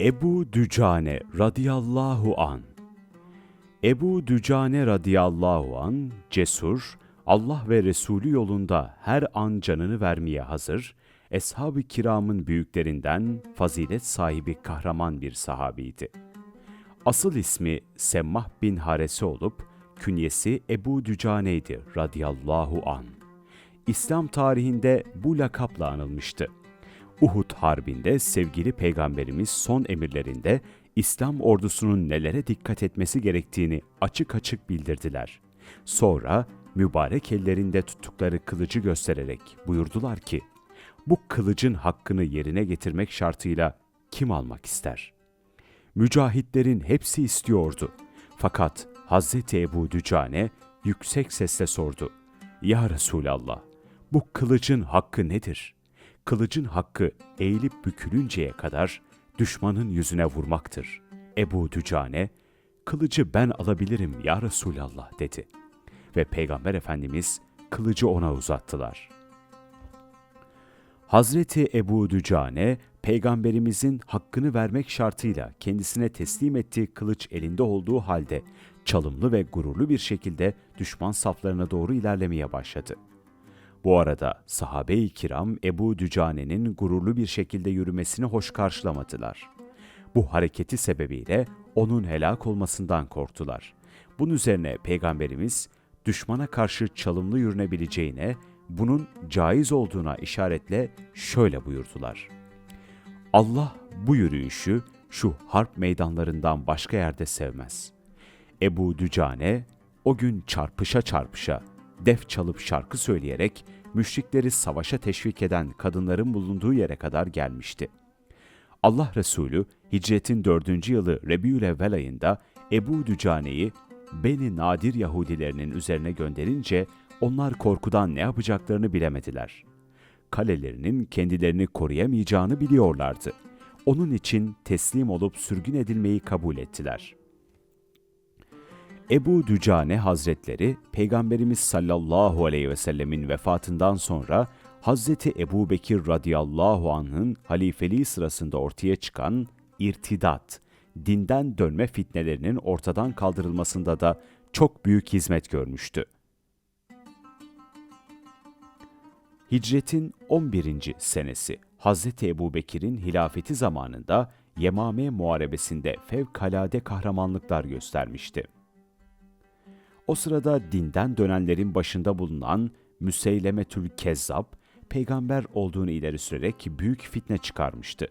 Ebu Dücane radıyallahu an Ebu Dücane radıyallahu an cesur, Allah ve Resulü yolunda her an canını vermeye hazır, Eshab-ı kiramın büyüklerinden fazilet sahibi kahraman bir sahabiydi. Asıl ismi Semmah bin Harese olup, künyesi Ebu Dücane'ydi radıyallahu an. İslam tarihinde bu lakapla anılmıştı. Uhud Harbi'nde sevgili peygamberimiz son emirlerinde İslam ordusunun nelere dikkat etmesi gerektiğini açık açık bildirdiler. Sonra mübarek ellerinde tuttukları kılıcı göstererek buyurdular ki, bu kılıcın hakkını yerine getirmek şartıyla kim almak ister? Mücahitlerin hepsi istiyordu. Fakat Hazreti Ebu Dücane yüksek sesle sordu. Ya Resulallah, bu kılıcın hakkı nedir? Kılıcın hakkı eğilip bükülünceye kadar düşmanın yüzüne vurmaktır. Ebu Dücane, kılıcı ben alabilirim ya Resulallah dedi. Ve Peygamber Efendimiz kılıcı ona uzattılar. Hazreti Ebu Dücane, Peygamberimizin hakkını vermek şartıyla kendisine teslim ettiği kılıç elinde olduğu halde çalımlı ve gururlu bir şekilde düşman saflarına doğru ilerlemeye başladı. Bu arada sahabe-i kiram Ebu Dücane'nin gururlu bir şekilde yürümesini hoş karşılamadılar. Bu hareketi sebebiyle onun helak olmasından korktular. Bunun üzerine Peygamberimiz düşmana karşı çalımlı yürünebileceğine, bunun caiz olduğuna işaretle şöyle buyurdular. Allah bu yürüyüşü şu harp meydanlarından başka yerde sevmez. Ebu Dücane o gün çarpışa çarpışa, def çalıp şarkı söyleyerek müşrikleri savaşa teşvik eden kadınların bulunduğu yere kadar gelmişti. Allah Resulü hicretin dördüncü yılı Rebiülevvel ayında Ebu Dücane'yi Beni Nadir Yahudilerinin üzerine gönderince onlar korkudan ne yapacaklarını bilemediler. Kalelerinin kendilerini koruyamayacağını biliyorlardı. Onun için teslim olup sürgün edilmeyi kabul ettiler. Ebu Dücane Hazretleri, Peygamberimiz sallallahu aleyhi ve sellemin vefatından sonra Hazreti Ebu Bekir radıyallahu anh'ın halifeliği sırasında ortaya çıkan irtidat, dinden dönme fitnelerinin ortadan kaldırılmasında da çok büyük hizmet görmüştü. Hicretin 11. senesi Hazreti Ebu Bekir'in hilafeti zamanında Yemame Muharebesi'nde fevkalade kahramanlıklar göstermişti. O sırada dinden dönenlerin başında bulunan Müseylemetül Kezzab, peygamber olduğunu ileri sürerek büyük fitne çıkarmıştı.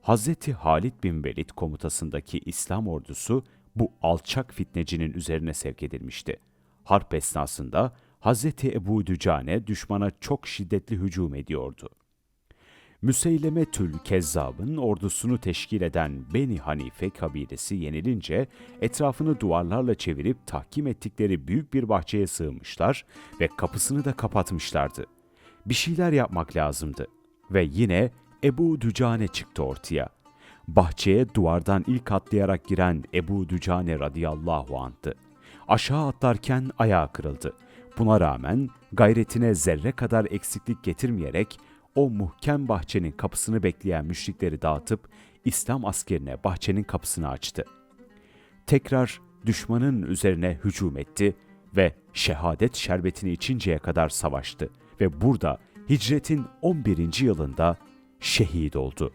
Hazreti Halid bin Velid komutasındaki İslam ordusu bu alçak fitnecinin üzerine sevk edilmişti. Harp esnasında Hazreti Ebu Dücane düşmana çok şiddetli hücum ediyordu. Müseyleme Tül Kezzab'ın ordusunu teşkil eden Beni Hanife kabilesi yenilince etrafını duvarlarla çevirip tahkim ettikleri büyük bir bahçeye sığınmışlar ve kapısını da kapatmışlardı. Bir şeyler yapmak lazımdı ve yine Ebu Dücane çıktı ortaya. Bahçeye duvardan ilk atlayarak giren Ebu Dücane radıyallahu anh'tı. Aşağı atlarken ayağı kırıldı. Buna rağmen gayretine zerre kadar eksiklik getirmeyerek o muhkem bahçenin kapısını bekleyen müşrikleri dağıtıp İslam askerine bahçenin kapısını açtı. Tekrar düşmanın üzerine hücum etti ve şehadet şerbetini içinceye kadar savaştı ve burada hicretin 11. yılında şehit oldu.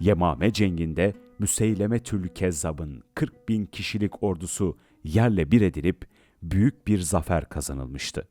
Yemame cenginde Müseyleme Tül Kezzab'ın 40 bin kişilik ordusu yerle bir edilip büyük bir zafer kazanılmıştı.